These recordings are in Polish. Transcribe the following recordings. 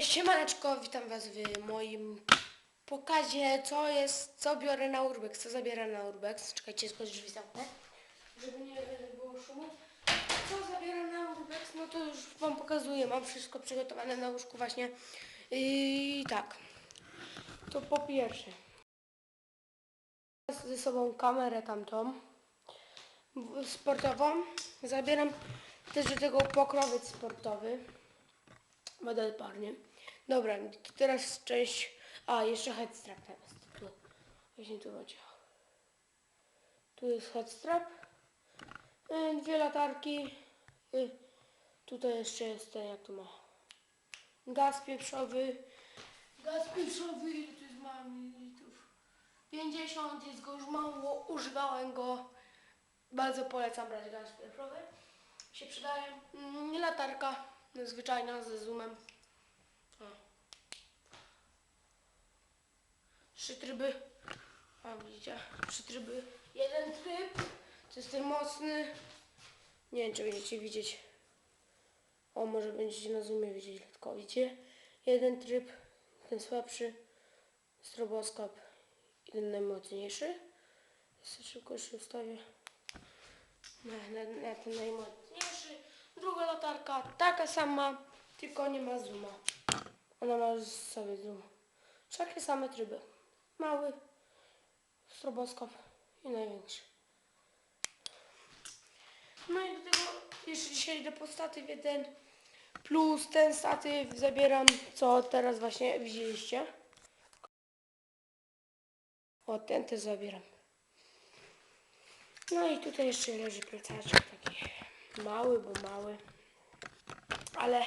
Siemaneczko, witam was w moim pokazie, co jest, co biorę na Urbex, co zabieram na Urbex. Czekajcie, skąd drzwi zamknę, żeby nie było szumu. Co zabieram na Urbex, no to już wam pokazuję, mam wszystko przygotowane na łóżku właśnie. I tak, to po pierwsze, ze sobą kamerę tamtą, sportową. Zabieram też do tego pokrowiec sportowy model parnie. Dobra, teraz część... A, jeszcze headstrap jest. Tu. Właśnie tu będzie. Tu jest headstrap. Y, Dwie latarki. Y, Tutaj jeszcze jest ten, jak tu ma. Gaz pieprzowy. Gaz pieprzowy, ile tu jest mało mililitrów? 50, jest go już mało, używałem go. Bardzo polecam brać gaz pieprzowy. Się przydaje. Mm, Latarka zwyczajna ze zoomem. O. Trzy tryby. A widzicie? Trzy tryby. Jeden tryb. To jest ten mocny. Nie wiem, czy będziecie widzieć. O, może będziecie na zoomie widzieć tylko. Widzicie? Jeden tryb. Ten słabszy. Stroboskop. Jeden najmocniejszy. Jeszcze szybko jeszcze ustawię. Na ten najmocniejszy. Druga latarka, taka sama, tylko nie ma zooma. Ona ma sobie zoom. Takie same tryby. Mały, stroboskop i największy. No i do tego jeszcze dzisiaj idę po statyw jeden plus ten statyw zabieram, co teraz właśnie widzieliście. O, ten też zabieram. No i tutaj jeszcze leży plecaczek taki mały, bo mały. Ale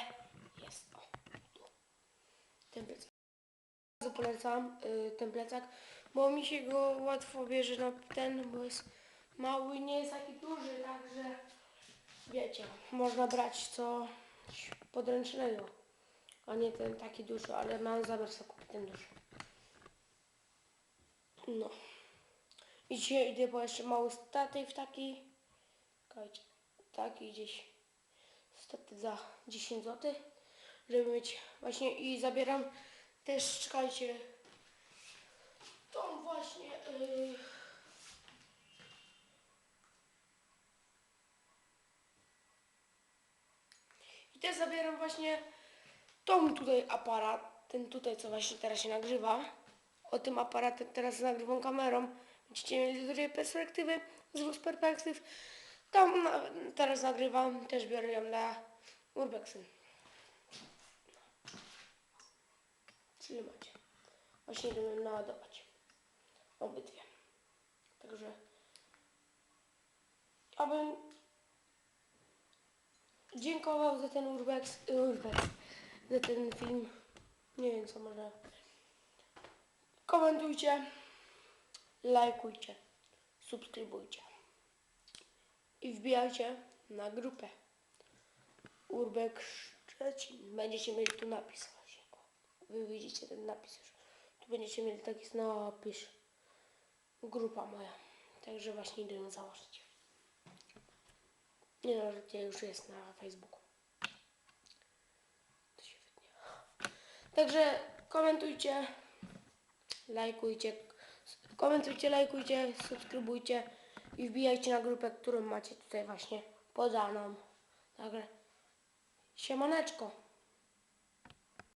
jest. O. Ten plecak. Bardzo polecam y, ten plecak, bo mi się go łatwo bierze na ten, bo jest mały, nie jest taki duży, także wiecie, można brać coś podręcznego, a nie ten taki duży, ale mam zamiar sobie kupić ten duży. No. I dzisiaj idę po jeszcze mały statyw taki. Czekajcie, taki gdzieś statyw za 10 zł. Żeby mieć właśnie i zabieram też, czekajcie, tą właśnie yy, i też zabieram właśnie tą tutaj aparat, ten tutaj co właśnie teraz się nagrywa. O tym aparacie teraz nagrywam kamerą. Będziecie mieli dwie perspektywy, z dwóch perspektyw. Tam teraz nagrywam, też biorę ją dla Urbexy. Czyli macie. Właśnie idę naładować. Obydwie. Także abym dziękował za ten Urbex, Urbex, za ten film. Nie wiem co może. Komentujcie, lajkujcie, subskrybujcie i wbijajcie na grupę Urbek Szczecin. Będziecie mieli tu napis właśnie. Wy widzicie ten napis już. Tu będziecie mieli taki napis. Grupa moja. Także właśnie idę ją założyć. Nie no, że już jest na Facebooku. To. Także komentujcie, lajkujcie, komentujcie, lajkujcie, subskrybujcie i wbijajcie na grupę, którą macie tutaj właśnie podaną. Także siemaneczko.